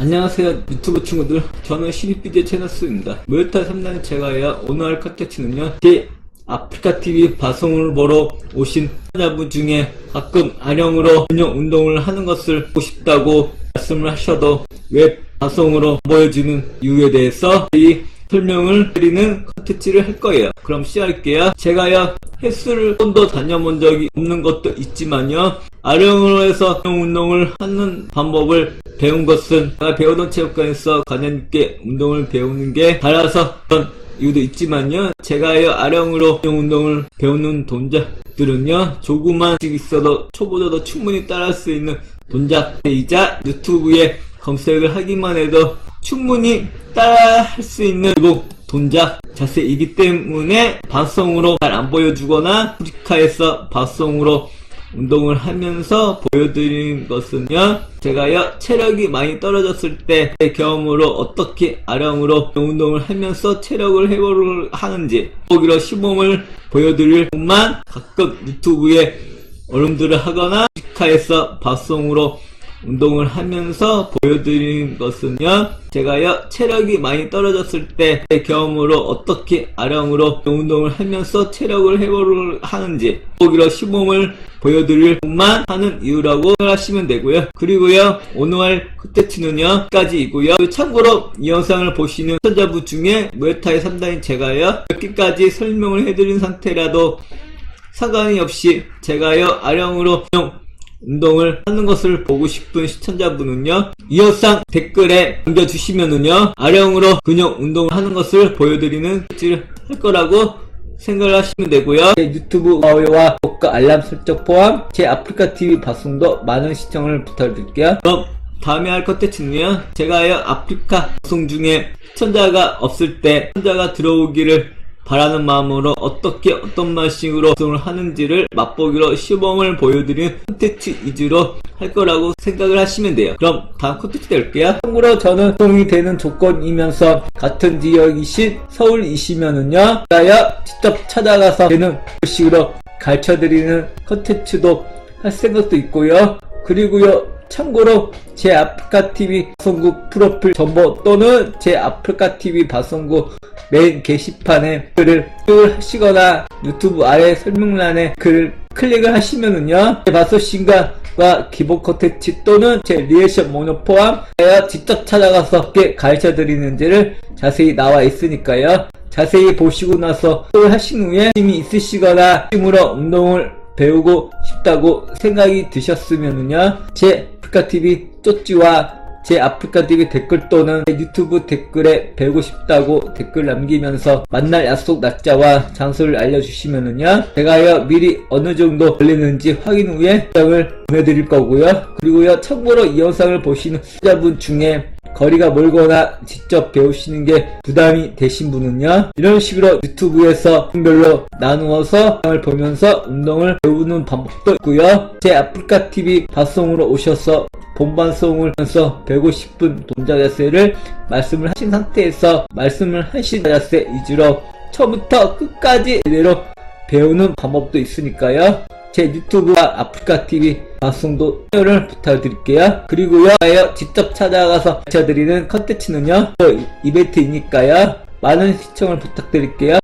안녕하세요 유튜브 친구들 저는 신입비디오 채널스입니다 무에타 3단 제가야 오늘 할 컨텐츠는요 제 아프리카TV 방송을 보러 오신 환자분 중에 가끔 아령으로 근육 운동을 하는 것을 보고 싶다고 말씀을 하셔도 웹 방송으로 보여주는 이유에 대해서 이 설명을 드리는 컨텐츠를 할 거예요. 그럼 시작할게요. 제가요 한 번도 다녀본 적이 없는 것도 있지만요. 아령으로 해서 운동을 하는 방법을 배운 것은 제가 배우던 체육관에서 관장님께 운동을 배우는 게 달라서 그런 이유도 있지만요. 제가요 아령으로 운동을 배우는 동작들은요 조그만씩 있어도 초보자도 충분히 따라할 수 있는 동작이자 유튜브에 검색을 하기만 해도 충분히 따라 할 수 있는 동작 자세이기 때문에 방송으로 잘 안 보여주거나 아프리카에서 방송으로 운동을 하면서 보여드리는 것은요 제가요 체력이 많이 떨어졌을 때 제 경험으로 어떻게 아령으로 운동을 하면서 체력을 회복을 하는지 거기로 시범을 보여드릴 뿐만 가끔 유튜브에 얼음들을 하거나 아프리카에서 방송으로 운동을 하면서 보여드리는 것은요 제가요 체력이 많이 떨어졌을 때 제 경험으로 어떻게 아령으로 운동을 하면서 체력을 회복을 하는지 거기로 시범을 보여드릴 뿐만 하는 이유라고 생각하시면 되고요. 그리고요 오늘 할 컨텐츠는요 까지이고요. 참고로 이 영상을 보시는 시청자분 중에 무에타이 3단인 제가요 여기까지 설명을 해드린 상태라도 상관이 없이 제가요 아령으로 운동을 하는 것을 보고 싶은 시청자분은요 이 영상 댓글에 남겨주시면은요 아령으로 근육 운동을 하는 것을 보여드리는 할 거라고 생각을 하시면 되고요. 제 유튜브 좋아요와 구독과 알람 설정 포함 제 아프리카 TV 방송도 많은 시청을 부탁드릴게요. 그럼 다음에 할 컨텐츠는요 제가요 아프리카 방송 중에 시청자가 없을 때 시청자가 들어오기를 바라는 마음으로 어떻게 어떤 방식으로 방송을 하는지를 맛보기로 시범을 보여드리는 콘텐츠 위주로 할 거라고 생각을 하시면 돼요. 그럼 다음 콘텐츠 될게요. 참고로 저는 동이 되는 조건이면서 같은 지역이신 서울이시면은요, 나야 직접 찾아가서 되는 식으로 가르쳐드리는 콘텐츠도 할 생각도 있고요. 그리고요, 참고로 제 아프리카 TV 방송국 프로필 정보 또는 제 아프리카 TV 방송국 메인 게시판에 글을 하시거나 유튜브 아래 설명란에 글을 클릭을 하시면은요 제 마소신가와 기본 콘텐츠 또는 제 리액션 모노 포함 제가 직접 찾아가서 어떻게 가르쳐 드리는지를 자세히 나와 있으니까요. 자세히 보시고 나서 또 하신 후에 힘이 있으시거나 힘으로 운동을 배우고 싶다고 생각이 드셨으면은요 제 아프리카TV 쪼찌와 제 아프리카TV 댓글 또는 제 유튜브 댓글에 배우고 싶다고 댓글 남기면서 만날 약속 날짜와 장소를 알려주시면은요 제가요 미리 어느 정도 걸리는지 확인 후에 영상을 보내드릴 거고요. 그리고요 참고로 이 영상을 보시는 시청자분 중에 거리가 멀거나 직접 배우시는 게 부담이 되신 분은요 이런 식으로 유튜브에서 별로 나누어서 영상을 보면서 운동을 배우는 방법도 있고요. 제 아프리카 TV 방송으로 오셔서 본방송을 하면서 배우고 싶은 동작 자세를 말씀을 하신 상태에서 말씀을 하신 자세 위주로 처음부터 끝까지 제대로 배우는 방법도 있으니까요 제 유튜브와 아프리카 TV 방송도 참여를 부탁드릴게요. 그리고요, 직접 찾아가서 가르쳐드리는 컨텐츠는요, 이벤트이니까요, 많은 시청을 부탁드릴게요.